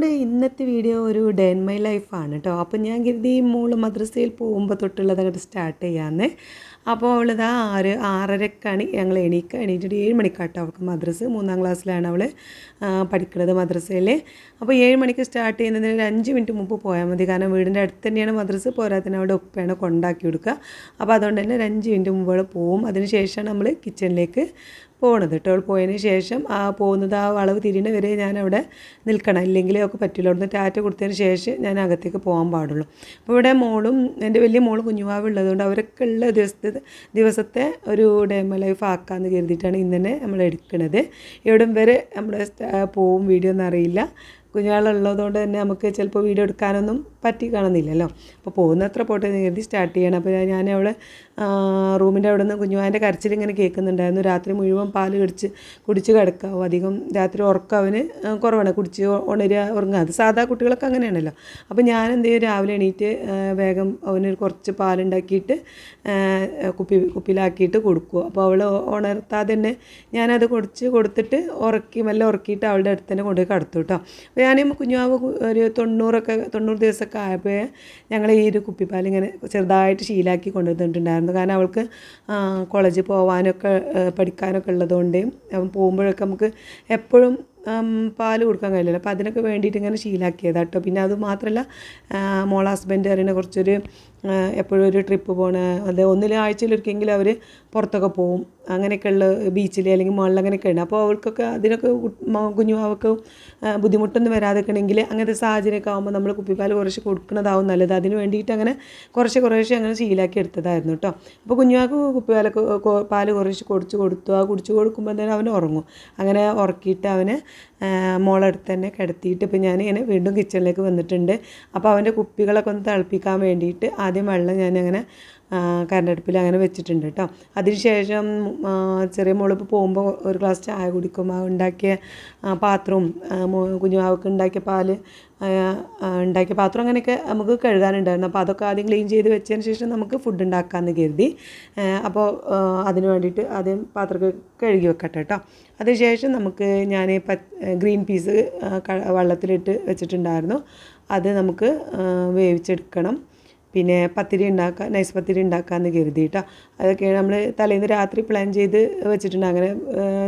നമ്മുടെ ഇന്നത്തെ വീഡിയോ ഒരു ഡേ മൈ ലൈഫാണ് കേട്ടോ അപ്പോൾ ഞാൻ കരുതി മോൾ മദ്രസയിൽ പോകുമ്പോൾ തൊട്ടുള്ളത് അങ്ങോട്ട് സ്റ്റാർട്ട് ചെയ്യാമെന്ന് അപ്പോൾ അവളിതാ ആറ് ആറരക്കാണ് ഞങ്ങൾ എണീക്ക. എണീറ്റിട്ട് ഏഴ് മണിക്കാട്ടോ അവൾക്ക് മദ്രസ്. മൂന്നാം ക്ലാസ്സിലാണ് അവൾ പഠിക്കുന്നത് മദ്രസയിൽ അപ്പോൾ ഏഴ് മണിക്ക് സ്റ്റാർട്ട് ചെയ്യുന്നതിന് ഒരു അഞ്ച് മിനിറ്റ് മുമ്പ് പോയാൽ മതി. കാരണം വീടിന്റെ അടുത്ത് തന്നെയാണ് മദ്രസ്. പോരാത്തന്നെ അവിടെ ഉപ്പയാണ് കൊണ്ടാക്കി കൊടുക്കുക അപ്പോൾ അതുകൊണ്ട് തന്നെ ഒരു അഞ്ച് മിനിറ്റ് മുമ്പ് അവൾ പോവും. അതിന് ശേഷമാണ് നമ്മൾ കിച്ചണിലേക്ക് പോണത്. കേട്ടോ അവൾ പോയതിന് ശേഷം ആ പോകുന്നത് ആ വളവ് തിരിയണ വരെ ഞാൻ അവിടെ നിൽക്കണം. ഇല്ലെങ്കിലേ ഒക്കെ പറ്റില്ല. അവിടുന്ന് ടാറ്റ കൊടുത്തതിന് ശേഷം ഞാൻ അകത്തേക്ക് പോകാൻ പാടുള്ളൂ. അപ്പോൾ ഇവിടെ മോളും എന്റെ വലിയ മോൾ കുഞ്ഞുവാവ് ഉള്ളതുകൊണ്ട് അവരൊക്കെ ഉള്ള ദിവസത്തെ ദിവസത്തെ ഒരു ഡേമ ലൈഫ് ആക്കാമെന്ന് കരുതിയിട്ടാണ് ഇന്ന് നമ്മൾ എടുക്കുന്നത് എവിടം വരെ നമ്മുടെ പോവും വീഡിയോ ഒന്നും അറിയില്ല. കുഞ്ഞുങ്ങളുള്ളതുകൊണ്ട് തന്നെ നമുക്ക് ചിലപ്പോൾ വീഡിയോ എടുക്കാനൊന്നും പറ്റി കാണുന്നില്ലല്ലോ. അപ്പോൾ പോകുന്നത്ര പോട്ടെ എന്ന് കരുതി സ്റ്റാർട്ട് ചെയ്യണം. അപ്പോൾ ഞാൻ അവളെ റൂമിന്റെ അവിടെ നിന്ന് കുഞ്ഞുമാന്റെ കരച്ചിൽ ഇങ്ങനെ കേൾക്കുന്നുണ്ടായിരുന്നു. രാത്രി മുഴുവൻ പാൽ കടിച്ച് കുടിച്ച് കിടക്കാവും. അധികം രാത്രി ഉറക്കം കുറവാണ്. കുടിച്ച് ഉണരുക ഉറങ്ങുക. അത് സാധാ കുട്ടികളൊക്കെ അങ്ങനെയാണല്ലോ. അപ്പോൾ ഞാൻ എന്ത് ചെയ്യും? രാവിലെ എണീറ്റ് വേഗം അവന് കുറച്ച് പാലുണ്ടാക്കിയിട്ട് കുപ്പി കുപ്പിയിലാക്കിയിട്ട് കൊടുക്കും അപ്പോൾ അവൾ ഉണർത്താതെ തന്നെ ഞാനത് കുടിച്ച് കൊടുത്തിട്ട് ഉറക്കി മെല്ലെ ഉറക്കിയിട്ട് അവളുടെ അടുത്ത് തന്നെ കൊണ്ടുപോയി കടത്തു കേട്ടോ. അപ്പോൾ ഞാൻ കുഞ്ഞുമാവ് ഒരു തൊണ്ണൂറൊക്കെ തൊണ്ണൂറ് ദിവസമൊക്കെ ആയപ്പോൾ ഞങ്ങൾ ഈ ഒരു കുപ്പിപ്പാൽ ഇങ്ങനെ ചെറുതായിട്ട് ശീലാക്കി കൊണ്ടുവന്നിട്ടുണ്ടായിരുന്നു. കാരണം അവൾക്ക് കോളേജിൽ പോകാനൊക്കെ പഠിക്കാനൊക്കെ ഉള്ളതുകൊണ്ട് അവൻ പോകുമ്പോഴൊക്കെ നമുക്ക് എപ്പോഴും പാൽ കൊടുക്കാൻ കഴിയില്ല അപ്പോൾ അതിനൊക്കെ വേണ്ടിയിട്ട് ഇങ്ങനെ ശീലാക്കിയതാണ് കേട്ടോ പിന്നെ അത് മാത്രമല്ല മോള ഹസ്ബൻഡ് അറിയണ കുറച്ചൊരു എപ്പോഴും ഒരു ട്രിപ്പ് പോണ അത് ഒന്നിലെ ആഴ്ചയിലൊരിക്കെങ്കിലും അവർ പുറത്തൊക്കെ പോവും. അങ്ങനെയൊക്കെയുള്ള ബീച്ചിൽ അല്ലെങ്കിൽ മുകളിൽ അങ്ങനെയൊക്കെ ഉണ്ട്. അപ്പോൾ അവർക്കൊക്കെ അതിനൊക്കെ കുഞ്ഞു അവൾക്ക് ബുദ്ധിമുട്ടൊന്നും വരാതെക്കണമെങ്കിൽ അങ്ങനത്തെ സാഹചര്യമൊക്കെ ആകുമ്പോൾ നമ്മൾ കുപ്പിപ്പാൽ കുറച്ച് കൊടുക്കുന്നതാവും നല്ലത്. അതിന് വേണ്ടിയിട്ട് അങ്ങനെ കുറച്ച് കുറേശ്ശെ അങ്ങനെ ശീലാക്കി എടുത്തതായിരുന്നു കേട്ടോ അപ്പോൾ കുഞ്ഞുവാക്ക് കുപ്പിപ്പാലൊക്കെ പാൽ കുറച്ച് കുടിച്ച് കൊടുത്തു. ആ കുടിച്ച് കൊടുക്കുമ്പോൾ തന്നെ അവൻ ഉറങ്ങും. അങ്ങനെ ഉറക്കിയിട്ട് അവന് മോളടുത്ത് തന്നെ കിടത്തിയിട്ട് ഇപ്പോൾ ഞാൻ ഇങ്ങനെ വീണ്ടും കിച്ചണിലേക്ക് വന്നിട്ടുണ്ട്. അപ്പോൾ അവന്റെ കുപ്പികളൊക്കെ ഒന്ന് തിളപ്പിക്കാൻ വേണ്ടിയിട്ട് ആദ്യം വെള്ളം ഞാനങ്ങനെ കരണ്ടടുപ്പിൽ അങ്ങനെ വെച്ചിട്ടുണ്ട് കേട്ടോ അതിനുശേഷം ചെറിയ മോളിപ്പോൾ പോകുമ്പോൾ ഒരു ഗ്ലാസ് ചായ കുടിക്കും. ഉണ്ടാക്കിയ പാത്രവും കുഞ്ഞുമാവക്ക് ഉണ്ടാക്കിയ പാൽ ഉണ്ടാക്കിയ പാത്രം അങ്ങനെയൊക്കെ നമുക്ക് കഴുകാനുണ്ടായിരുന്നു. അപ്പോൾ അതൊക്കെ ആദ്യം ക്ലീൻ ചെയ്ത് വെച്ചതിന് ശേഷം നമുക്ക് ഫുഡ് ഉണ്ടാക്കാമെന്ന് കരുതി. അപ്പോൾ അതിന് വേണ്ടിയിട്ട് ആദ്യം പാത്രമൊക്കെ കഴുകി വെക്കട്ടെ കേട്ടോ അതിനുശേഷം നമുക്ക് ഞാൻ ഗ്രീൻ പീസ് വെള്ളത്തിലിട്ട് വെച്ചിട്ടുണ്ടായിരുന്നു. അത് നമുക്ക് വേവിച്ചെടുക്കണം. പിന്നെ പത്തിരി ഉണ്ടാക്കുക നൈസ് പത്തിരി ഉണ്ടാക്കാമെന്ന് കരുതിയിട്ടാണ് അതൊക്കെയാണ് നമ്മൾ തലേന്ന് രാത്രി പ്ലാൻ ചെയ്ത് വെച്ചിട്ടുണ്ട്. അങ്ങനെ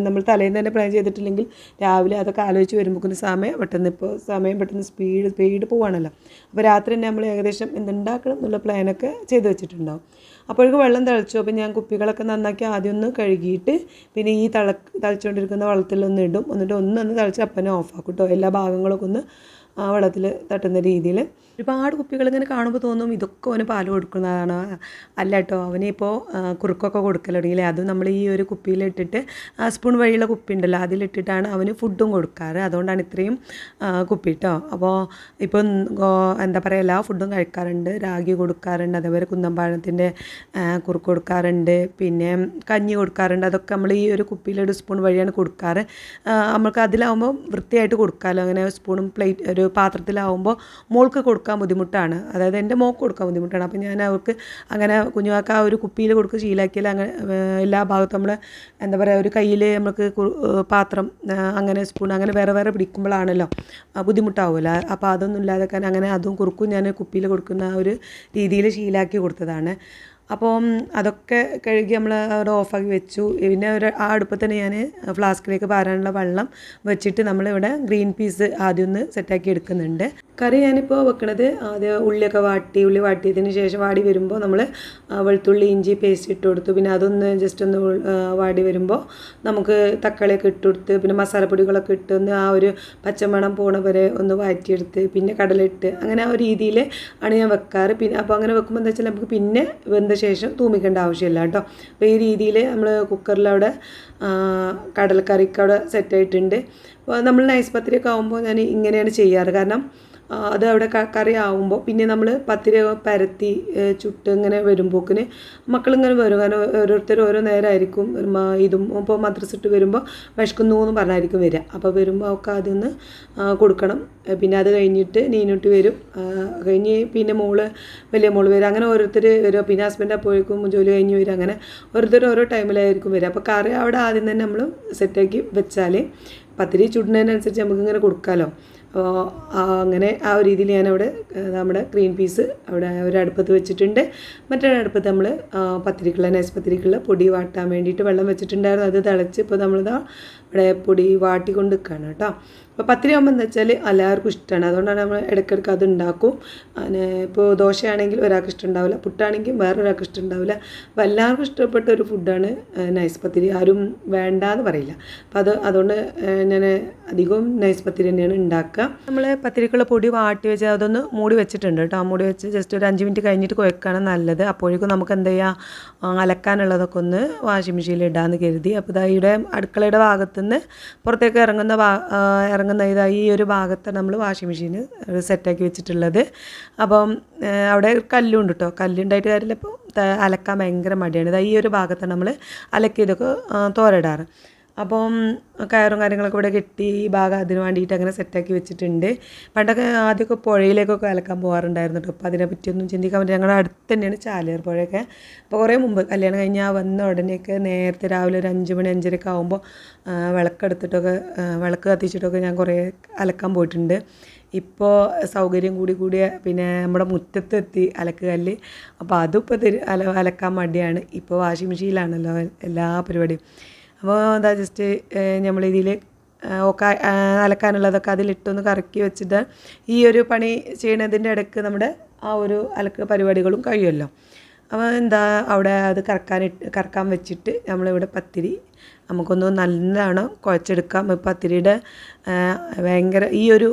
നമ്മൾ തലേന്ന് തന്നെ പ്ലാൻ ചെയ്തിട്ടില്ലെങ്കിൽ രാവിലെ അതൊക്കെ ആലോചിച്ച് വരുമ്പോഴേക്കും സമയം പെട്ടെന്ന് ഇപ്പോൾ സമയം പെട്ടെന്ന് സ്പീഡ് സ്പീഡ് പോവാണല്ലോ. അപ്പോൾ രാത്രി തന്നെ നമ്മൾ ഏകദേശം എന്തുണ്ടാക്കണം എന്നുള്ള പ്ലാനൊക്കെ ചെയ്ത് വെച്ചിട്ടുണ്ടാവും. അപ്പോഴേക്കും വെള്ളം തിളച്ചു. അപ്പോൾ ഞാൻ കുപ്പികളൊക്കെ നന്നാക്കി ആദ്യം ഒന്ന് കഴുകിയിട്ട് പിന്നെ ഈ തിള തിളച്ചുകൊണ്ടിരിക്കുന്ന വെള്ളത്തിലൊന്ന് ഇടും. എന്നിട്ട് ഒന്നൊന്ന് തിളച്ച് അപ്പനെ ഓഫാക്കും കേട്ടോ എല്ലാ ഭാഗങ്ങളൊക്കെ ഒന്ന് ആ വെള്ളത്തിൽ തട്ടുന്ന രീതിയിൽ ഒരുപാട് കുപ്പികൾ ഇങ്ങനെ കാണുമ്പോൾ തോന്നും ഇതൊക്കെ അവന് പാൽ കൊടുക്കുന്നതാണ്. അല്ല കേട്ടോ അവനിപ്പോൾ കുറുക്കൊക്കെ കൊടുക്കലുണ്ടെങ്കിൽ അതും നമ്മൾ ഈ ഒരു കുപ്പിയിലിട്ടിട്ട് സ്പൂൺ വഴിയുള്ള കുപ്പി ഉണ്ടല്ലോ അതിലിട്ടിട്ടാണ് അവന് ഫുഡും കൊടുക്കാറ്. അതുകൊണ്ടാണ് ഇത്രയും കുപ്പി കേട്ടോ അപ്പോൾ ഇപ്പം എന്താ പറയുക എല്ലാ ഫുഡും കഴിക്കാറുണ്ട്. രാഗി കൊടുക്കാറുണ്ട് അതേപോലെ കുന്നമ്പാഴത്തിന്റെ കുറുക്ക് കൊടുക്കാറുണ്ട്. പിന്നെ കഞ്ഞി കൊടുക്കാറുണ്ട്. അതൊക്കെ നമ്മൾ ഈ ഒരു കുപ്പിയിലൊരു സ്പൂൺ വഴിയാണ് കൊടുക്കാറ്. നമ്മൾക്ക് അതിലാവുമ്പോൾ വൃത്തിയായിട്ട് കൊടുക്കാമല്ലോ അങ്ങനെ സ്പൂണും പ്ലേറ്റ് ഒരു പാത്രത്തിലാവുമ്പോൾ മോൾക്ക് കൊടുക്കാൻ ബുദ്ധിമുട്ടാണ്. അതായത് എന്റെ മോക്ക് കൊടുക്കാൻ ബുദ്ധിമുട്ടാണ്. അപ്പോൾ ഞാൻ അവർക്ക് അങ്ങനെ കുഞ്ഞുങ്ങൾക്ക് ആ ഒരു കുപ്പിയിൽ കൊടുക്കുക ശീലാക്കിയാൽ അങ്ങനെ എല്ലാ ഭാഗത്തും നമ്മൾ എന്താ പറയുക ഒരു കയ്യിൽ നമുക്ക് പാത്രം അങ്ങനെ സ്പൂൺ അങ്ങനെ വേറെ വേറെ പിടിക്കുമ്പോഴാണല്ലോ ബുദ്ധിമുട്ടാവുമല്ലോ. അപ്പോൾ അതൊന്നും ഇല്ലാതെ അങ്ങനെ അതും കുറുക്കും ഞാൻ കുപ്പിയിൽ കൊടുക്കുന്ന ആ ഒരു രീതിയിൽ ശീലാക്കി കൊടുത്തതാണ്. അപ്പം അതൊക്കെ കഴുകി നമ്മൾ അവിടെ ഓഫാക്കി വെച്ചു. പിന്നെ ഒരു ആ അടുപ്പത്ത് തന്നെ ഞാൻ ഫ്ലാസ്കിലേക്ക് പാരാനുള്ള വെള്ളം വെച്ചിട്ട് നമ്മളിവിടെ ഗ്രീൻ പീസ് ആദ്യം ഒന്ന് സെറ്റാക്കി എടുക്കുന്നുണ്ട്. കറി ഞാനിപ്പോൾ വെക്കണത് ആദ്യം ഉള്ളിയൊക്കെ വാട്ടി ഉള്ളി വാട്ടിയതിന് ശേഷം വാടി വരുമ്പോൾ നമ്മൾ വെളുത്തുള്ളി ഇഞ്ചി പേസ്റ്റ് ഇട്ട് കൊടുത്തു. പിന്നെ അതൊന്ന് ജസ്റ്റ് ഒന്ന് വാടി വരുമ്പോൾ നമുക്ക് തക്കാളിയൊക്കെ ഇട്ട് കൊടുത്ത് പിന്നെ മസാലപ്പൊടികളൊക്കെ ഇട്ട് ഒന്ന് ആ ഒരു പച്ചമണം പോണ വരെ ഒന്ന് വാറ്റിയെടുത്ത് പിന്നെ കടലിട്ട് അങ്ങനെ ആ ഒരു രീതിയിൽ ആണ് ഞാൻ വെക്കാറ്. പിന്നെ അപ്പോൾ അങ്ങനെ വെക്കുമ്പോൾ എന്താ വെച്ചാൽ നമുക്ക് പിന്നെ വെന്ത ശേഷം തൂമിക്കേണ്ട ആവശ്യമില്ല കേട്ടോ. അപ്പോൾ ഈ രീതിയിൽ നമ്മൾ കുക്കറിലവിടെ കടൽക്കറിക്കവിടെ സെറ്റായിട്ടുണ്ട് അപ്പോൾ നമ്മൾ നൈസ് പത്തിരിയൊക്കെ ആകുമ്പോൾ ഞാൻ ഇങ്ങനെയാണ് ചെയ്യാറ്. കാരണം അത് അവിടെ കറി ആവുമ്പോൾ പിന്നെ നമ്മൾ പത്തിരി പരത്തി ചുട്ട് ഇങ്ങനെ വരുമ്പോക്കിന് മക്കളിങ്ങനെ വരും. കാരണം ഓരോരുത്തർ ഓരോ നേരമായിരിക്കും ഇതും. ഇപ്പോൾ മദ്രസിട്ട് വരുമ്പോൾ വിശക്കുന്നു എന്ന് പറഞ്ഞായിരിക്കും വരിക അപ്പോൾ വരുമ്പോൾ ഒക്കെ അതൊന്ന് കൊടുക്കണം. പിന്നെ അത് കഴിഞ്ഞിട്ട് നീനോട്ട് വരും. കഴിഞ്ഞ് പിന്നെ മോൾ വലിയ മോൾ വരും. അങ്ങനെ ഓരോരുത്തർ വരും. പിന്നെ ഹസ്ബൻഡ് അപ്പോഴേക്കും ജോലി കഴിഞ്ഞ് വരും. അങ്ങനെ ഓരോരുത്തർ ഓരോ ടൈമിലായിരിക്കും വരിക അപ്പോൾ കറി അവിടെ ആദ്യം തന്നെ നമ്മൾ സെറ്റാക്കി വെച്ചാൽ പത്തിരി ചുടുന്നതിനനുസരിച്ച് നമുക്കിങ്ങനെ കൊടുക്കാമല്ലോ അപ്പോൾ അങ്ങനെ ആ ഒരു രീതിയിൽ ഞാനവിടെ നമ്മുടെ ഗ്രീൻ പീസ് അവിടെ ഒരു വെച്ചിട്ടുണ്ട്. മറ്റൊരു അടുപ്പത്ത് നമ്മൾ പത്തിരിക്കുള്ള നൈസ് പത്തിരിക്കുള്ള പൊടി വാട്ടാൻ വേണ്ടിയിട്ട് വെള്ളം വെച്ചിട്ടുണ്ടായിരുന്നു. അത് തിളച്ച് ഇപ്പോൾ നമ്മളിതാ ഇവിടെ പൊടി വാട്ടിക്കൊണ്ട് നിൽക്കുകയാണ് കേട്ടോ. അപ്പോൾ പത്തിരി ആകുമ്പോൾ എന്താ വെച്ചാൽ എല്ലാവർക്കും ഇഷ്ടമാണ് അതുകൊണ്ടാണ് നമ്മൾ ഇടയ്ക്കിടയ്ക്ക് അത് ഉണ്ടാക്കും. അങ്ങനെ ഇപ്പോൾ ദോശയാണെങ്കിൽ ഒരാൾക്ക് ഇഷ്ടമുണ്ടാവില്ല പുട്ടാണെങ്കിൽ വേറൊരാൾക്ക് ഇഷ്ടമുണ്ടാവില്ല അപ്പോൾ എല്ലാവർക്കും ഇഷ്ടപ്പെട്ട ഒരു ഫുഡാണ് നൈസ് പത്തിരി. ആരും വേണ്ട എന്ന് പറയില്ല. അപ്പോൾ അത് അതുകൊണ്ട് ഞാൻ അധികവും നൈസ് പത്തിരി തന്നെയാണ് ഉണ്ടാക്കുക. നമ്മൾ പത്തിരിക്കുള്ള പൊടി വാട്ടി വെച്ച് അതൊന്ന് മൂടി വെച്ചിട്ടുണ്ട് കേട്ടോ. ആ മൂടി വെച്ച് ജസ്റ്റ് ഒരു അഞ്ച് മിനിറ്റ് കഴിഞ്ഞിട്ട് കുഴക്കാണ് നല്ലത്. അപ്പോഴേക്കും നമുക്ക് എന്ത് ചെയ്യുക അലക്കാനുള്ളതൊക്കെ ഒന്ന് വാഷിംഗ് മെഷീനിൽ ഇടാമെന്ന് കരുതി. അപ്പോൾ ഇതാ അടുക്കളയുടെ ഭാഗത്തുനിന്ന് പുറത്തേക്ക് ഇറങ്ങുന്ന ഭാ ഇറങ്ങുന്ന ഇതാ ഈ ഒരു ഭാഗത്ത് നമ്മൾ വാഷിംഗ് മെഷീൻ സെറ്റാക്കി വെച്ചിട്ടുള്ളത്. അപ്പം അവിടെ കല്ലുണ്ട് കേട്ടോ കല്ലുണ്ടായിട്ട് കാര്യമില്ല. ഇപ്പോൾ അലക്കാൻ ഭയങ്കര മടിയാണ്. ഇതാ ഈ ഒരു ഭാഗത്താണ് നമ്മൾ അലക്കിയതൊക്കെ തോരയിടാറ് അപ്പം കയറും കാര്യങ്ങളൊക്കെ ഇവിടെ കെട്ടി ഈ ഭാഗം അതിന് വേണ്ടിയിട്ട് അങ്ങനെ സെറ്റാക്കി വെച്ചിട്ടുണ്ട്. പണ്ടൊക്കെ ആദ്യമൊക്കെ പുഴയിലേക്കൊക്കെ അലക്കാൻ പോകാറുണ്ടായിരുന്നു കേട്ടോ അപ്പോൾ അതിനെ പറ്റിയൊന്നും ചിന്തിക്കാൻ പറ്റില്ല. ഞങ്ങളുടെ അടുത്ത് തന്നെയാണ് ചാലിയാർ പുഴയൊക്കെ. അപ്പോൾ കുറേ മുമ്പ് കല്യാണം കഴിഞ്ഞാൽ വന്ന ഉടനെയൊക്കെ നേരത്തെ രാവിലെ ഒരു അഞ്ച് മണി അഞ്ചരയൊക്കെ ആകുമ്പോൾ വിളക്കെടുത്തിട്ടൊക്കെ വിളക്ക് കത്തിച്ചിട്ടൊക്കെ ഞാൻ കുറേ അലക്കാൻ പോയിട്ടുണ്ട്. ഇപ്പോൾ സൗകര്യം കൂടി കൂടി പിന്നെ നമ്മുടെ മുറ്റത്ത് മുറ്റത്തെത്തി അലക്കുകല്ല് അപ്പോൾ അതും ഇപ്പോൾ തിരി അല അലക്കാൻ മടിയാണ്. ഇപ്പോൾ വാഷിംഗ് മെഷീനിലാണല്ലോ എല്ലാ പരിപാടിയും. അപ്പോൾ എന്താ ജസ്റ്റ് നമ്മളിതിൽ ഒക്കെ അലക്കാനുള്ളതൊക്കെ അതിലിട്ടൊന്ന് കറക്കി വെച്ചിട്ട് ഈ ഒരു പണി ചെയ്യണതിന്റെ ഇടയ്ക്ക് നമ്മുടെ ആ ഒരു അലക്ക് പരിപാടികളും കഴിയുമല്ലോ. അപ്പോൾ എന്താ അവിടെ അത് കറക്കാൻ കറക്കാൻ വെച്ചിട്ട് നമ്മളിവിടെ പത്തിരി നമുക്കൊന്ന് നല്ലോണം കുഴച്ചെടുക്കാം. പത്തിരിയുടെ ഭയങ്കര ഈ ഒരു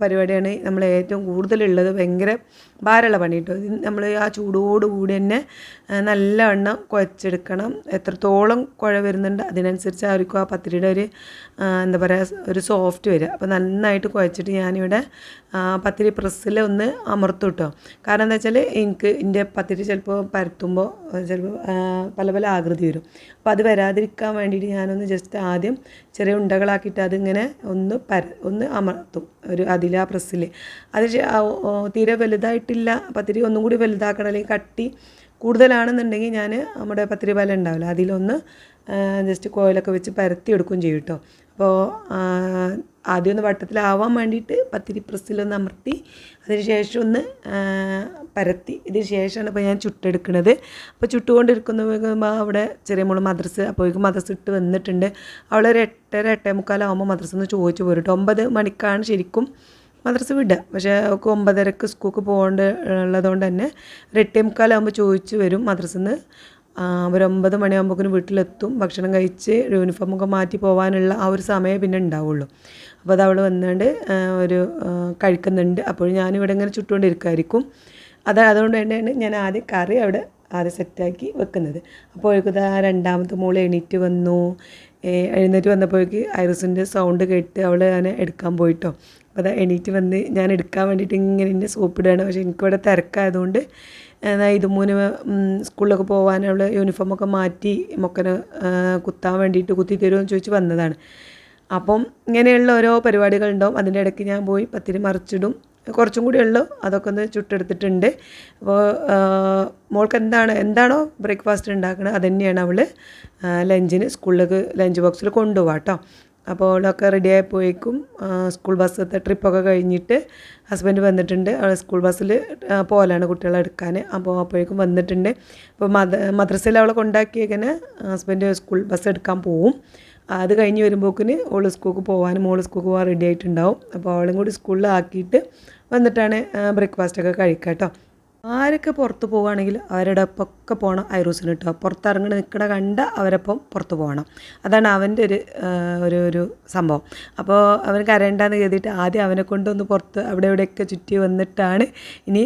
പരിപാടിയാണ് നമ്മൾ ഏറ്റവും കൂടുതലുള്ളത്. ഭയങ്കര ഭാരമുള്ള പണി കേട്ടോ. നമ്മൾ ആ ചൂടോടുകൂടി തന്നെ നല്ലവണ്ണം കുഴച്ചെടുക്കണം. എത്രത്തോളം കുഴ വരുന്നുണ്ട് അതിനനുസരിച്ച് ആയിരിക്കും ആ പത്തിരിയുടെ ഒരു എന്താ പറയുക ഒരു സോഫ്റ്റ് വരിക. അപ്പോൾ നന്നായിട്ട് കുഴച്ചിട്ട് ഞാനിവിടെ പത്തിരി പ്രസ്സിൽ ഒന്ന് അമർത്തു കാരണം എന്താ വെച്ചാൽ എനിക്ക് എന്റെ പത്തിരി ചിലപ്പോൾ പരത്തുമ്പോൾ ചിലപ്പോൾ പല പല ആകൃതി വരും. അപ്പോൾ അത് വരാതിരിക്കാൻ വേണ്ടിയിട്ട് ഞാനൊന്ന് ജസ്റ്റ് ആദ്യം ചെറിയ ഉണ്ടകളാക്കിയിട്ട് അതിങ്ങനെ ഒന്ന് പര ഒന്ന് അമർത്തും. ഒരു അതിൽ ആ പ്രസ്സിൽ അത് തീരെ വലുതായിട്ടില്ല. പത്തിരി ഒന്നും കൂടി വലുതാക്കണം. അല്ലെങ്കിൽ കട്ടി കൂടുതലാണെന്നുണ്ടെങ്കിൽ ഞാൻ നമ്മുടെ പത്തിരി വല ഉണ്ടാവില്ല. അതിലൊന്ന് ജസ്റ്റ് കോയിലൊക്കെ വെച്ച് പരത്തി എടുക്കുകയും ചെയ്യും കേട്ടോ അപ്പോൾ ആദ്യം ഒന്ന് വട്ടത്തിലാവാൻ വേണ്ടിയിട്ട് പത്തിരി പ്രസ്സിലൊന്ന് അമർത്തി അതിനുശേഷം ഒന്ന് പരത്തി. ഇതിന് ശേഷമാണ് ഇപ്പോൾ ഞാൻ ചുട്ടെടുക്കുന്നത് അപ്പോൾ ചുട്ടുകൊണ്ടിരിക്കുന്ന അവിടെ ചെറിയ മോൾ മദ്രസ് അപ്പോഴേക്കും മദ്രസ് ഇട്ട് വന്നിട്ടുണ്ട്. അവളൊരു എട്ടര എട്ടേ മുക്കാലാവുമ്പോൾ മദ്രസ ഒന്ന് ചോദിച്ചു പോരും കേട്ടോ ഒമ്പത് മണിക്കാണ് ശരിക്കും മദ്രസ വിടുക. പക്ഷേ അവൾക്ക് ഒമ്പതരക്ക് സ്കൂൾക്ക് പോകേണ്ട ഉള്ളതുകൊണ്ട് തന്നെ ഒരു എട്ടേ മുക്കാലാകുമ്പോൾ ചോദിച്ചു വരും മദ്രസന്ന് ഒരു ഒമ്പത് മണിയാകുമ്പോഴേക്കും വീട്ടിലെത്തും. ഭക്ഷണം കഴിച്ച് യൂണിഫോമൊക്കെ മാറ്റി പോകാനുള്ള ആ ഒരു സമയമേ പിന്നെ ഉണ്ടാവുള്ളൂ. അപ്പോൾ അത് അവൾ വന്നുകൊണ്ട് ഒരു കഴിക്കുന്നുണ്ട്. അപ്പോൾ ഞാനിവിടെ ഇങ്ങനെ ചുട്ടുകൊണ്ടിരിക്കുമായിരിക്കും അത് അതുകൊണ്ട് തന്നെയാണ് ഞാൻ ആദ്യം കറി അവിടെ ആദ്യം സെറ്റാക്കി വെക്കുന്നത്. അപ്പോഴേക്കും ആ രണ്ടാമത്തെ മോൾ എണീറ്റ് വന്നു. എഴുന്നേറ്റ് വന്നപ്പോഴേക്ക് ഐറിസിന്റെ സൗണ്ട് കേട്ട് അവൾ ഞാൻ എടുക്കാൻ പോയിട്ടോ. അപ്പോൾ അതാ എണീറ്റ് വന്ന് ഞാൻ എടുക്കാൻ വേണ്ടിയിട്ട് ഇങ്ങനെ എന്റെ സോപ്പിടുകയാണ്. പക്ഷേ എനിക്കിവിടെ തിരക്കായതുകൊണ്ട് എന്നാൽ ഇത് മൂന്ന് സ്കൂളിലൊക്കെ പോകാൻ യൂണിഫോമൊക്കെ മാറ്റി മൊക്കനെ കുത്താൻ വേണ്ടിയിട്ട് കുത്തി തരുമെന്ന് ചോദിച്ച് വന്നതാണ്. അപ്പം ഇങ്ങനെയുള്ള ഓരോ പരിപാടികളുണ്ടാവും അതിന്റെ ഇടയ്ക്ക് ഞാൻ പോയി പത്തിരി മറിച്ചിടും. കുറച്ചും കൂടി ഉള്ളു. അതൊക്കെ ഒന്ന് ചുട്ടെടുത്തിട്ടുണ്ട്. അപ്പോൾ മോൾക്ക് എന്താണ് എന്താണോ ബ്രേക്ക്ഫാസ്റ്റ് ഉണ്ടാക്കുന്നത് അത് തന്നെയാണ് അവൾ ലഞ്ചിന് സ്കൂളിലേക്ക് ലഞ്ച് ബോക്സിൽ കൊണ്ടുപോകാം കേട്ടോ അപ്പോൾ അവളൊക്കെ റെഡി ആയപ്പോഴേക്കും സ്കൂൾ ബസ്സത്തെ ട്രിപ്പൊക്കെ കഴിഞ്ഞിട്ട് ഹസ്ബൻഡ് വന്നിട്ടുണ്ട്. അവൾ സ്കൂൾ ബസ്സിൽ പോലാണ് കുട്ടികളെ എടുക്കാൻ. അപ്പോൾ അപ്പോഴേക്കും വന്നിട്ടുണ്ട്. അപ്പോൾ മദ മദ്രസയിൽ അവളെ കൊണ്ടാക്കിയേക്കനെ ഹസ്ബൻഡ് സ്കൂൾ ബസ് എടുക്കാൻ പോവും. അത് കഴിഞ്ഞ് വരുമ്പോക്കിന് ഓൾ സ്കൂൾക്ക് പോകാനും മോൾ സ്കൂൾക്ക് പോകാൻ റെഡി ആയിട്ടുണ്ടാവും. അപ്പോൾ അവളും കൂടി സ്കൂളിൽ ആക്കിയിട്ട് വന്നിട്ടാണ് ബ്രേക്ക്ഫാസ്റ്റൊക്കെ കഴിക്കുക കേട്ടോ ആരൊക്കെ പുറത്ത് പോവുകയാണെങ്കിൽ അവരുടെ ഒപ്പമൊക്കെ പോകണം ഐറൂസിന് കേട്ടോ പുറത്തിറങ്ങി നിൽക്കണ കണ്ട് അവരൊപ്പം പുറത്ത് പോകണം. അതാണ് അവന്റെ ഒരു ഒരു ഒരു സംഭവം. അപ്പോൾ അവൻ കരയണ്ടെന്ന് കരുതിയിട്ട് ആദ്യം അവനെ കൊണ്ടൊന്ന് പുറത്ത് അവിടെ ഇവിടെയൊക്കെ ചുറ്റി വന്നിട്ടാണ് ഇനി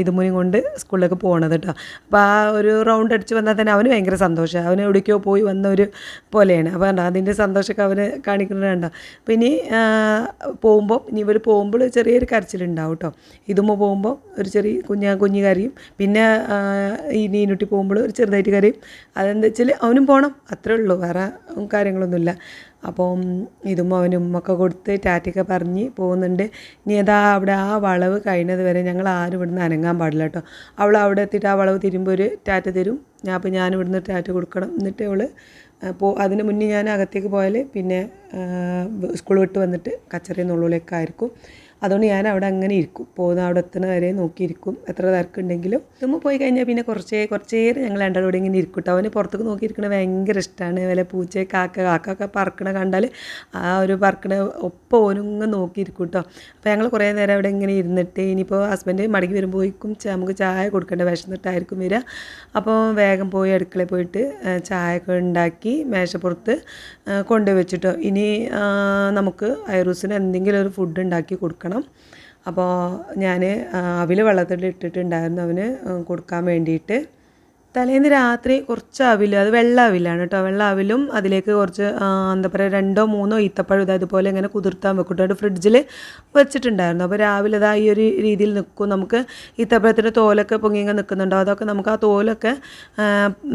ഇതുമുനി കൊണ്ട് സ്കൂളിലേക്ക് പോകണത് കേട്ടോ അപ്പോൾ ആ ഒരു റൗണ്ട് അടിച്ച് വന്നാൽ തന്നെ അവന് ഭയങ്കര സന്തോഷമാണ് അവന് എവിടേക്കോ പോയി വന്ന ഒരു പോലെയാണ് അപ്പോൾ അതിന്റെ സന്തോഷമൊക്കെ അവന് കാണിക്കുന്നത് കണ്ടോ. അപ്പോൾ ഇനി പോകുമ്പോൾ ഇനി ഇവർ പോകുമ്പോൾ ചെറിയൊരു കരച്ചിലുണ്ടാവും കേട്ടോ ഇതുമ്പോൾ പോകുമ്പോൾ ഒരു ചെറിയ കുഞ്ഞ കുഞ്ഞു കരയും പിന്നെ ആ, നീനുട്ടി പോകുമ്പോൾ ഒരു ചെറുതായിട്ട് കരയും. അതെന്താ വെച്ചാൽ അവനും പോകണം അത്രേ ഉള്ളൂ. വേറെ കാര്യങ്ങളൊന്നുമില്ല. അപ്പം ഇതും അവനും ഉമ്മൊക്കെ കൊടുത്ത് ടാറ്റയൊക്കെ പറഞ്ഞ് പോകുന്നുണ്ട്. ഇനി അതാ അവിടെ ആ വളവ് കഴിഞ്ഞത് വരെ ഞങ്ങൾ ആരും ഇവിടുന്ന് അനങ്ങാൻ പാടില്ല കേട്ടോ. അവൾ അവിടെ എത്തിയിട്ട് ആ വളവ് തിരുമ്പോൾ ഒരു ടാറ്റ തരും. ഞാൻ അപ്പോൾ ഞാൻ ഇവിടുന്ന് ടാറ്റ കൊടുക്കണം. എന്നിട്ട് അവൾ അപ്പോൾ അതിന് മുന്നേ ഞാൻ അകത്തേക്ക് പോയാൽ പിന്നെ സ്കൂൾ വിട്ട് വന്നിട്ട് കച്ചറയിൽ നുള്ളിലേക്കായിരിക്കും അതുകൊണ്ട് ഞാൻ അവിടെ അങ്ങനെ ഇരിക്കും. പോകുന്ന അവിടെ എത്തുന്ന വരെ നോക്കിയിരിക്കും. എത്ര തിരക്കുണ്ടെങ്കിലും. നമ്മൾ പോയി കഴിഞ്ഞാൽ പിന്നെ കുറച്ചേ കുറച്ചേ ഞങ്ങൾ രണ്ടാളോടെ ഇങ്ങനെ ഇരിക്കും അവന് പുറത്തേക്ക് നോക്കിയിരിക്കണത് ഭയങ്കര ഇഷ്ടമാണ് വല്ല പൂച്ച കാക്ക കാക്ക ഒക്കെ പറക്കണ കണ്ടാൽ ആ ഒരു പറക്കണ ഒപ്പം ഓനുങ്ങ് നോക്കിയിരിക്കും കേട്ടോ അപ്പോൾ ഞങ്ങൾ കുറേ നേരം അവിടെ ഇങ്ങനെ ഇരുന്നിട്ട് ഇനിയിപ്പോൾ ഹസ്ബൻഡ് മടങ്ങി വരുമ്പോഴേക്കും നമുക്ക് ചായ കൊടുക്കേണ്ട വിശന്നിട്ടായിരിക്കും വരിക അപ്പോൾ വേഗം പോയി അടുക്കളയിൽ പോയിട്ട് ചായ ഒക്കെ ഉണ്ടാക്കി മേശപ്പുറത്ത് ആ, കൊണ്ടുപോയി വെച്ചിട്ടോ ഇനി നമുക്ക് ഐറൂസിന് എന്തെങ്കിലും ഒരു ഫുഡ് ഉണ്ടാക്കി കൊടുക്കണം. അപ്പോൾ ഞാൻ അവിൽ വെള്ളത്തിൽ ഇട്ടിട്ടുണ്ടായിരുന്നു. അവന് കൊടുക്കാൻ വേണ്ടിയിട്ട്. തലേന്ന് രാത്രി കുറച്ച് അവിൽ അത് വെള്ള അവിലാണ് കേട്ടോ വെള്ള അവിലും അതിലേക്ക് കുറച്ച് എന്താ പറയുക രണ്ടോ മൂന്നോ ഈത്തപ്പഴം ഇത് അതുപോലെ ഇങ്ങനെ കുതിർത്താൻ വെക്കും കേട്ടോ ഫ്രിഡ്ജിൽ വെച്ചിട്ടുണ്ടായിരുന്നു. അപ്പോൾ രാവിലെ ഇതാ ഈ ഒരു രീതിയിൽ നിൽക്കും. നമുക്ക് ഈത്തപ്പഴത്തിന്റെ തോലൊക്കെ പൊങ്ങി ഇങ്ങനെ നിൽക്കുന്നുണ്ടോ. അതൊക്കെ നമുക്ക് ആ തോലൊക്കെ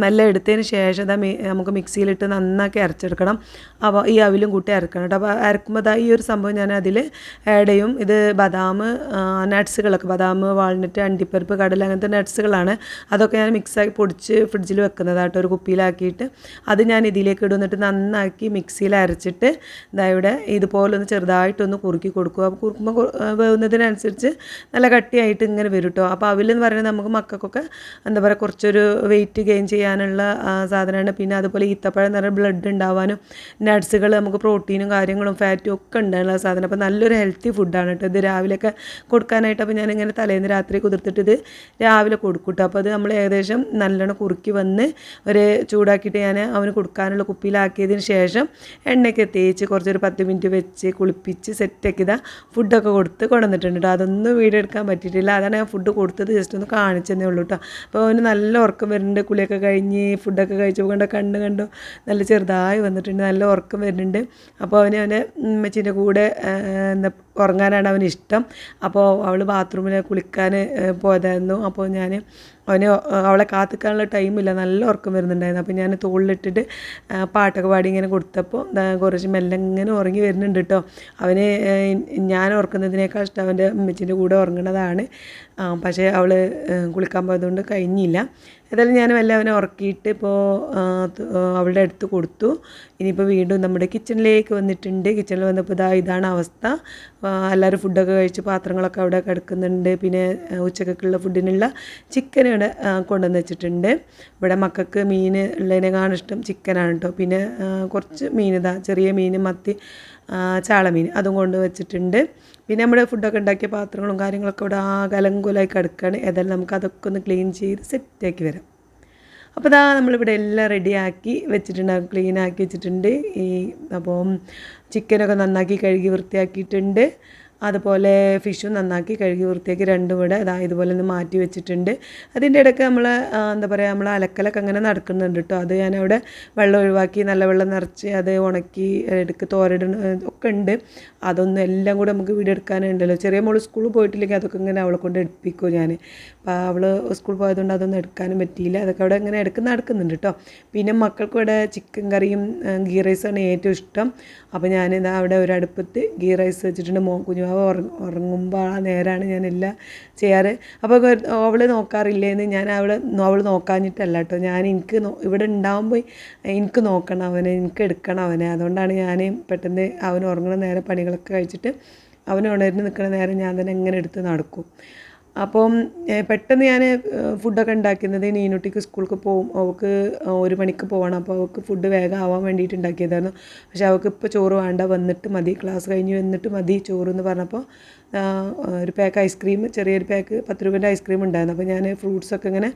മെല്ലെ എടുത്തതിന് ശേഷം ഇതാ നമുക്ക് മിക്സിയിലിട്ട് നന്നാക്കി അരച്ചെടുക്കണം. അപ്പോൾ ഈ അവിലും കൂട്ടി അരക്കണം കേട്ടോ അപ്പോൾ അരക്കുമ്പോൾ ഇതാ ഈ ഒരു സംഭവം ഞാൻ അതിൽ ആഡ് ചെയ്യും. ഇത് ബദാം നട്ട്സുകളൊക്കെ ബദാം വാൾനട്ട് അണ്ടിപ്പരിപ്പ് കടല അങ്ങനത്തെ നട്ട്സുകളാണ് അതൊക്കെ ഞാൻ മിക്സാക്കി പൊടിച്ച് ഫ്രിഡ്ജിൽ വെക്കുന്നതായിട്ട് ഒരു കുപ്പിയിലാക്കിയിട്ട് അത് ഞാൻ ഇതിലേക്ക് ഇടും. എന്നിട്ട് നന്നാക്കി മിക്സിയിൽ അരച്ചിട്ട് ഇതാ ഇവിടെ ഇതുപോലെ ഒന്ന് ചെറുതായിട്ടൊന്ന് കുറുക്കി കൊടുക്കുക അപ്പോൾ കുറുക്കുമ്പോൾ വേവുന്നതിനനുസരിച്ച് നല്ല കട്ടിയായിട്ട് ഇങ്ങനെ വരും കേട്ടോ. അപ്പോൾ അവിലെന്ന് പറയുന്നത് നമുക്ക് മക്കൾക്കൊക്കെ എന്താ പറയുക കുറച്ചൊരു വെയിറ്റ് ഗെയിൻ ചെയ്യാനുള്ള സാധനമാണ്. പിന്നെ അതുപോലെ ഈത്തപ്പഴം നിറയെ ബ്ലഡ് ഉണ്ടാവാനും നട്ട്സുകൾ നമുക്ക് പ്രോട്ടീനും കാര്യങ്ങളും ഫാറ്റും ഒക്കെ ഉണ്ടാകുന്ന സാധനം. അപ്പോൾ നല്ലൊരു ഹെൽത്തി ഫുഡാണ് കേട്ടോ. ഇത് രാവിലെയൊക്കെ കൊടുക്കാനായിട്ട് അപ്പോൾ ഞാനിങ്ങനെ തലേന്ന് രാത്രി കുതിർത്തിട്ട് ഇത് രാവിലെ കൊടുക്കും കേട്ടോ. അപ്പോൾ അത് നമ്മൾ ഏകദേശം നല്ലോണം കുറുക്കി വന്ന് ഒരു ചൂടാക്കിയിട്ട് ഞാൻ അവന് കൊടുക്കാനുള്ള കുപ്പിയിലാക്കിയതിന് ശേഷം എണ്ണയൊക്കെ തേച്ച് കുറച്ചൊരു പത്ത് മിനിറ്റ് വെച്ച് കുളിപ്പിച്ച് സെറ്റാക്കി ഇതാ ഫുഡൊക്കെ കൊടുത്ത് കൊണ്ടുവന്നിട്ടുണ്ട് കേട്ടോ. അതൊന്നും വീഡിയോ എടുക്കാൻ പറ്റിയിട്ടില്ല. അതാണ് ഞാൻ ഫുഡ് കൊടുത്തത്. ജസ്റ്റ് ഒന്ന് കാണിച്ചതേ ഉള്ളൂ കേട്ടോ. അപ്പോൾ അവന് നല്ല ഉറക്കം വരുന്നുണ്ട്. കുളിയൊക്കെ കഴിഞ്ഞ് ഫുഡൊക്കെ കഴിച്ചു കണ്ട കണ്ണ് കണ്ടു നല്ല ചെറുതായി വന്നിട്ടുണ്ട്. നല്ല ഉറക്കം വരുന്നുണ്ട്. അപ്പോൾ അവന് അവനെ ഉമ്മച്ചീന്റെ കൂടെ എന്താ ഉറങ്ങാനാണ് അവന് ഇഷ്ടം. അപ്പോൾ അവൾ ബാത്റൂമിൽ കുളിക്കാൻ പോയതായിരുന്നു. അപ്പോൾ ഞാൻ അവന് അവളെ കാത്തിക്കാനുള്ള ടൈമില്ല നല്ല ഉറക്കം വരുന്നുണ്ടായിരുന്നു. അപ്പോൾ ഞാൻ തോളിലിട്ടിട്ട് പാട്ടൊക്കെ പാടി ഇങ്ങനെ കൊടുത്തപ്പോൾ കുറച്ച് മെല്ലെ ഇങ്ങനെ ഉറങ്ങി വരുന്നുണ്ട് കേട്ടോ അവന് ഞാൻ ഉറക്കുന്നതിനേക്കാൾ ഇഷ്ടം അവന്റെ അമ്മച്ചിന്റെ കൂടെ ഉറങ്ങണതാണ്. പക്ഷേ അവൾ കുളിക്കാൻ പോയതുകൊണ്ട് കഴിഞ്ഞില്ല. ഏതായാലും എല്ലാം അവനെ ഉറക്കിയിട്ട് ഇപ്പോൾ അവളുടെ അടുത്ത് കൊടുത്തു. ഇനിയിപ്പോൾ വീണ്ടും നമ്മുടെ കിച്ചണിലേക്ക് വന്നിട്ടുണ്ട്. കിച്ചണിൽ വന്നപ്പോൾ ഇതാ ഇതാണ് അവസ്ഥ. എല്ലാവരും ഫുഡൊക്കെ കഴിച്ച് പാത്രങ്ങളൊക്കെ അവിടെ കിടക്കുന്നുണ്ട്. പിന്നെ ഉച്ചക്കൊക്കെയുള്ള ഫുഡിനുള്ള ചിക്കൻ ഇവിടെ കൊണ്ടുവന്ന് വെച്ചിട്ടുണ്ട്. ഇവിടെ മക്കൾക്ക് മീൻ ഉള്ളതിനെ ഇഷ്ടം ചിക്കനാണ് കേട്ടോ പിന്നെ കുറച്ച് മീൻ ഇതാ ചെറിയ മീൻ മത്തി ചാളമീൻ അതും കൊണ്ട് വെച്ചിട്ടുണ്ട്. പിന്നെ നമ്മുടെ ഫുഡൊക്കെ ഉണ്ടാക്കിയ പാത്രങ്ങളും കാര്യങ്ങളൊക്കെ ഇവിടെ ആ അലങ്കുലായി കിടക്കുകയാണ് ഏതായാലും നമുക്ക് അതൊക്കെ ഒന്ന് ക്ലീൻ ചെയ്ത് സെറ്റാക്കി വരാം. അപ്പോൾ ഇതാ നമ്മളിവിടെ എല്ലാം റെഡിയാക്കി വെച്ചിട്ടുണ്ട്. ക്ലീൻ ആക്കി വെച്ചിട്ടുണ്ട്. ഈ അപ്പം ചിക്കനൊക്കെ നന്നാക്കി കഴുകി വൃത്തിയാക്കിയിട്ടുണ്ട്. അതുപോലെ ഫിഷും നന്നാക്കി കഴുകി വൃത്തിയാക്കി രണ്ടും കൂടെ അതാ ഇതുപോലെ ഒന്ന് മാറ്റി വെച്ചിട്ടുണ്ട്. അതിന്റെ ഇടയ്ക്ക് നമ്മൾ എന്താ പറയുക നമ്മൾ അലക്കലൊക്കെ അങ്ങനെ നടക്കുന്നുണ്ട് കേട്ടോ. അത് ഞാനവിടെ വെള്ളം ഒഴിവാക്കി നല്ല വെള്ളം നിറച്ച് അത് ഉണക്കി എടുക്ക് തോരടണ ഒക്കെ ഉണ്ട്. അതൊന്നും എല്ലാം കൂടെ നമുക്ക് വീട് എടുക്കാനുണ്ടല്ലോ. ചെറിയ മോൾ സ്കൂളിൽ പോയിട്ടില്ലെങ്കിൽ അതൊക്കെ ഇങ്ങനെ അവളെ കൊണ്ട് എടുപ്പിക്കും ഞാൻ അപ്പോൾ അവൾ സ്കൂളിൽ പോയതുകൊണ്ട് അതൊന്നും എടുക്കാനും പറ്റിയില്ല. അതൊക്കെ അവിടെ ഇങ്ങനെ എടുക്കുന്ന നടക്കുന്നുണ്ട് കേട്ടോ. പിന്നെ മക്കൾക്ക് ഇവിടെ ചിക്കൻ കറിയും ഗീ റൈസാണ് ഏറ്റവും ഇഷ്ടം. അപ്പോൾ ഞാനിതാ അവിടെ ഒരു അടുപ്പത്ത് ഗീ റൈസ് വെച്ചിട്ടുണ്ട്. മോ ഉറങ്ങ ഉറങ്ങുമ്പോൾ ആ നേരമാണ് ഞാൻ എല്ലാം ചെയ്യാറ് അപ്പോൾ അവൾ നോക്കാറില്ലേന്ന് ഞാൻ അവളെ അവൾ നോക്കാഞ്ഞിട്ടല്ല കേട്ടോ ഞാൻ എനിക്ക് ഇവിടെ ഉണ്ടാകുമ്പോൾ എനിക്ക് നോക്കണം അവനെ എനിക്ക് എടുക്കണം അവനെ. അതുകൊണ്ടാണ് ഞാൻ പെട്ടെന്ന് അവൻ ഉറങ്ങുന്ന നേരെ പണികളൊക്കെ കഴിച്ചിട്ട് അവൻ ഉണർന്ന് നിൽക്കുന്ന നേരം ഞാൻ തന്നെ എങ്ങനെ എടുത്ത് നടക്കും. അപ്പം പെട്ടെന്ന് ഞാൻ ഫുഡൊക്കെ ഉണ്ടാക്കുന്നത് നീനുട്ടിക്ക് സ്കൂൾക്ക് പോകും അവൾക്ക് ഒരു മണിക്ക് പോകണം അപ്പോൾ അവൾക്ക് ഫുഡ് വേഗം ആവാൻ വേണ്ടിയിട്ട് ഉണ്ടാക്കിയതായിരുന്നു പക്ഷേ അവൾക്ക് ഇപ്പോൾ ചോറ് വേണ്ട. വന്നിട്ട് മതി. ക്ലാസ് കഴിഞ്ഞ് വന്നിട്ട് മതി ചോറ് എന്ന് പറഞ്ഞപ്പോൾ ഒരു പാക്ക് ഐസ്ക്രീം ചെറിയൊരു പാക്ക് പത്ത് രൂപേന്റെ ഐസ്ക്രീം ഉണ്ടായിരുന്നു. അപ്പോൾ ഞാൻ ഫ്രൂട്ട്സൊക്കെ ഇങ്ങനെ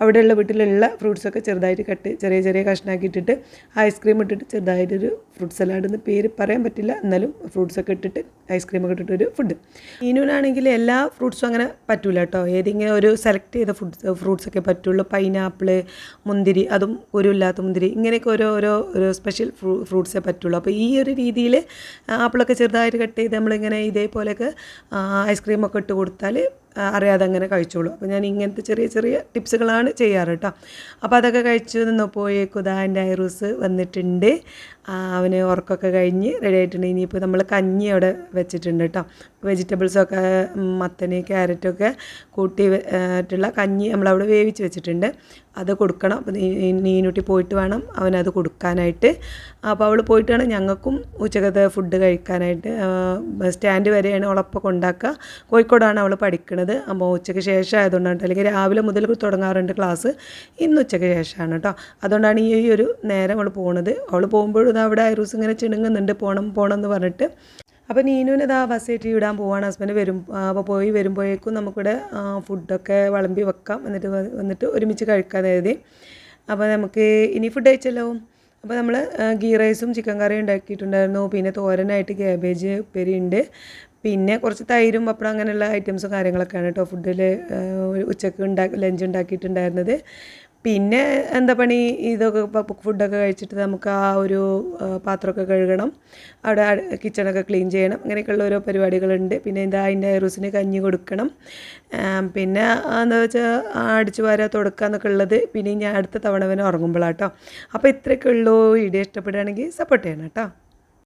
അവിടെയുള്ള വീട്ടിലുള്ള ഫ്രൂട്ട്സൊക്കെ ചെറുതായിട്ട് കട്ട് ചെറിയ ചെറിയ കഷ്ണാക്കി ഇട്ടിട്ട് ഐസ്ക്രീം ഇട്ടിട്ട് ചെറുതായിട്ടൊരു ഫ്രൂട്ട് സലാഡ് എന്ന് പേര് പറയാൻ പറ്റില്ല. എന്നാലും ഫ്രൂട്ട്സൊക്കെ ഇട്ടിട്ട് ഐസ്ക്രീമൊക്കെ ഇട്ടിട്ടൊരു ഫുഡ് മീനുവിനാണെങ്കിൽ എല്ലാ ഫ്രൂട്ട്സും അങ്ങനെ പറ്റില്ല കേട്ടോ. ഏതെങ്കിലും ഒരു സെലക്ട് ചെയ്ത ഫുഡ് ഫ്രൂട്ട്സൊക്കെ പറ്റുള്ളൂ. പൈനാപ്പിൾ മുന്തിരി അതും കുരുമില്ലാത്ത മുന്തിരി ഇങ്ങനെയൊക്കെ ഓരോ ഓരോ ഒരു സ്പെഷ്യൽ ഫ്രൂ ഫ്രൂട്ട്സേ പറ്റുള്ളൂ. അപ്പോൾ ഈ ഒരു രീതിയിൽ ആപ്പിളൊക്കെ ചെറുതായിട്ട് കട്ട് ചെയ്ത് നമ്മളിങ്ങനെ ഇതേപോലെയൊക്കെ ഐസ്ക്രീമൊക്കെ ഇട്ട് കൊടുത്താൽ അറിയാതെ അങ്ങനെ കഴിച്ചോളൂ. അപ്പോൾ ഞാൻ ഇങ്ങനത്തെ ചെറിയ ചെറിയ ടിപ്സുകളാണ് ചെയ്യാറ് കേട്ടോ അപ്പോൾ അതൊക്കെ കഴിച്ചു നിന്നപ്പോഴേക്കും ഇതാ എന്റെ ഐറൂസ് വന്നിട്ടുണ്ട്. അവന് ഉറക്കമൊക്കെ കഴിഞ്ഞ് റെഡി ആയിട്ടുണ്ട്. ഇനിയിപ്പോൾ നമ്മൾ കഞ്ഞി അവിടെ വെച്ചിട്ടുണ്ട് കേട്ടോ വെജിറ്റബിൾസൊക്കെ മത്തന് ക്യാരറ്റൊക്കെ കൂട്ടി ആയിട്ടുള്ള കഞ്ഞി നമ്മളവിടെ വേവിച്ച് വെച്ചിട്ടുണ്ട്. അത് കൊടുക്കണം. നീനുട്ടി പോയിട്ട് വേണം അവനത് കൊടുക്കാനായിട്ട്. അപ്പോൾ അവൾ പോയിട്ട് വേണം ഞങ്ങൾക്കും ഉച്ചക്കത്തെ ഫുഡ് കഴിക്കാനായിട്ട്. സ്റ്റാൻഡ് വരെയാണ് അവളപ്പം കൊണ്ടാക്കുക. കോഴിക്കോടാണ് അവൾ പഠിക്കുന്നത് അപ്പോൾ ഉച്ചയ്ക്ക് ശേഷം ആയതുകൊണ്ടാണ്. അല്ലെങ്കിൽ രാവിലെ മുതൽ തുടങ്ങാറുണ്ട് ക്ലാസ്. ഇന്ന് ഉച്ചയ്ക്ക് ശേഷമാണ് കേട്ടോ അതുകൊണ്ടാണ് ഈ ഒരു നേരം അവൾ പോണത്. അവൾ പോകുമ്പോഴും അവിടെ ഐറൂസ് ഇങ്ങനെ ചിണുങ്ങുന്നുണ്ട്. പോകണം പോകണം എന്ന് പറഞ്ഞിട്ട്. അപ്പോൾ നീനുവിന് ഇതാ ബസ് കയറ്റി വിടാൻ പോവാണ്. ഹസ്ബൻഡ് വരും അപ്പോൾ പോയി വരുമ്പോഴേക്കും നമുക്കിവിടെ ആ, ഫുഡൊക്കെ വിളമ്പി വെക്കാം. എന്നിട്ട് വന്നിട്ട് ഒരുമിച്ച് കഴിക്കാൻ എഴുതി അപ്പോൾ നമുക്ക് ഇനി ഫുഡ് കഴിച്ചല്ലോ. അപ്പോൾ നമ്മൾ ഗീ റൈസും ചിക്കൻ കറിയും ഉണ്ടാക്കിയിട്ടുണ്ടായിരുന്നു. പിന്നെ തോരനായിട്ട് ക്യാബേജ് ഉപ്പേരി ഉണ്ട്. പിന്നെ കുറച്ച് തൈരും പപ്പടം അങ്ങനെയുള്ള ഐറ്റംസും കാര്യങ്ങളൊക്കെയാണ് കേട്ടോ ഫുഡിൽ ഉച്ചയ്ക്ക് ഉണ്ടാക്കി ലഞ്ച് ഉണ്ടാക്കിയിട്ടുണ്ടായിരുന്നത്. പിന്നെ എന്താ പണി? ഇതൊക്കെ ഫുഡൊക്കെ കഴിച്ചിട്ട് നമുക്ക് ആ ഒരു പാത്രമൊക്കെ കഴുകണം. അവിടെ കിച്ചണൊക്കെ ക്ലീൻ ചെയ്യണം. അങ്ങനെയൊക്കെയുള്ള ഓരോ പരിപാടികളുണ്ട്. പിന്നെ എന്താ അതിന്റെ ഐറൂസിന് കഞ്ഞി കൊടുക്കണം. പിന്നെ എന്താ വെച്ചാൽ അടിച്ചു വാര തുടക്കുക എന്നൊക്കെ ഉള്ളത്. പിന്നെ ഞാൻ അടുത്ത തവണ അവനെ ഉറങ്ങുമ്പോഴാട്ടോ അപ്പോൾ ഇത്രയൊക്കെ ഉള്ളൂ. വീഡിയോ ഇഷ്ടപ്പെടുകയാണെങ്കിൽ സപ്പോർട്ട് ചെയ്യണം കേട്ടോ.